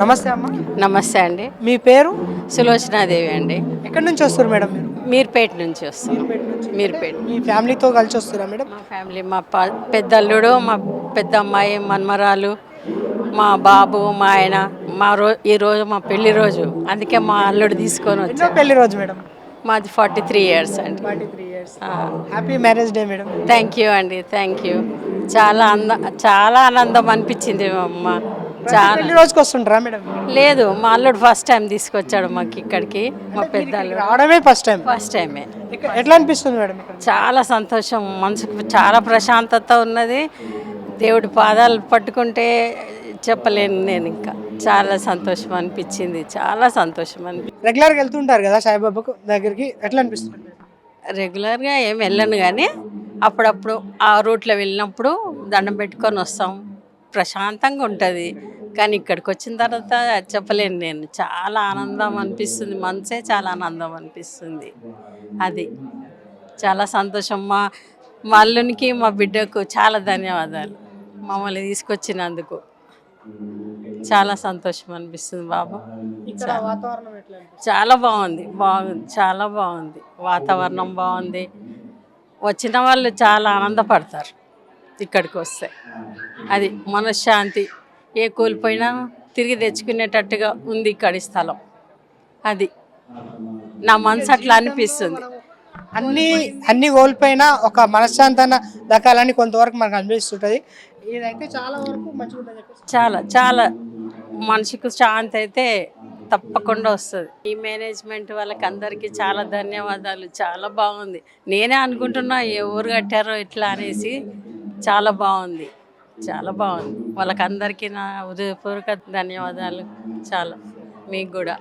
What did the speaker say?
నమస్తే అమ్మ. నమస్తే అండి. మీ పేరు? సులోచనాదేవి అండి. ఎక్కడి నుంచి వస్తారు మేడం మీరు? మీర్పేట నుంచి వస్తాం. మీర్పేట మీ ఫ్యామిలీతో కలిసి వస్తారా మేడం? మా ఫ్యామిలీ మా పెద్ద అల్లుడు మా పెద్ద అమ్మాయి మన్మరాలు మా బాబు మా ఆయన మా రో ఈ రోజు మా పెళ్ళి రోజు. అందుకే మా అల్లుడు తీసుకొని వచ్చాం పెళ్ళి రోజు మేడం? మాది ఫార్టీ త్రీ ఇయర్స్ అండి. Forty three years happy marriage day madam. Thank you అండి థ్యాంక్ యూ. చాలా అంద చాలా ఆనందం అనిపించింది మా అమ్మ. పెళ్ళి రోజుకి వస్తుంటారా మేడం? లేదు మా అల్లుడు ఫస్ట్ టైం తీసుకొచ్చాడు మాకు ఇక్కడికి మా పెద్ద అల్లుడు రావడమే ఫస్ట్ టైం ఫస్ట్ టైమే ఎట్లా అనిపిస్తుంది మేడం ఇక్కడ? చాలా సంతోషం మనసుకు చాలా ప్రశాంతత ఉన్నది. దేవుడి పాదాలు పట్టుకుంటే చెప్పలేను నేను ఇంకా. చాలా సంతోషం అనిపించింది చాలా సంతోషం అనిపి. రెగ్యులర్గా వెళ్తుంటారు కదా సాయిబాబాకు దగ్గరికి ఎట్లా అనిపిస్తుంది? రెగ్యులర్గా ఏం వెళ్ళను కానీ అప్పుడప్పుడు ఆ రూట్లో వెళ్ళినప్పుడు దండం పెట్టుకొని వస్తాం. ప్రశాంతంగా ఉంటుంది. కానీ ఇక్కడికి వచ్చిన తర్వాత చెప్పలేను నేను. చాలా ఆనందం అనిపిస్తుంది. మనసే చాలా ఆనందం అనిపిస్తుంది. అది. చాలా సంతోషం. మా మా అల్లునికి మా బిడ్డకు చాలా ధన్యవాదాలు. మమ్మల్ని తీసుకొచ్చినందుకు. చాలా సంతోషం అనిపిస్తుంది బాబు? చాలా బాగుంది. బాగుంది చాలా బాగుంది. వాతావరణం బాగుంది. వచ్చిన వాళ్ళు చాలా ఆనందపడతారు. ఇక్కడికి వస్తే అది మనశ్శాంతి. ఏ కోల్పోయినా తిరిగి తెచ్చుకునేటట్టుగా ఉంది ఇక్కడి స్థలం. అది నా మనసు అట్లా అనిపిస్తుంది. అన్ని అన్ని కోల్పోయినా ఒక మనశ్శాంతన దక్కాలని కొంతవరకు మనకు అనిపిస్తుంటుంది. ఇదైతే చాలా వరకు మంచిగా చాలా చాలా మనిషికి శాంతి అయితే తప్పకుండా వస్తుంది. ఈ మేనేజ్మెంట్ వాళ్ళకి అందరికీ చాలా ధన్యవాదాలు. చాలా బాగుంది. నేనే అనుకుంటున్నా ఎవరు కట్టారో ఇట్లా అనేసి. చాలా బాగుంది. చాలా బాగుంది. వాళ్ళకందరికీ నా హృదయపూర్వక ధన్యవాదాలు. చాలా. మీకు కూడా.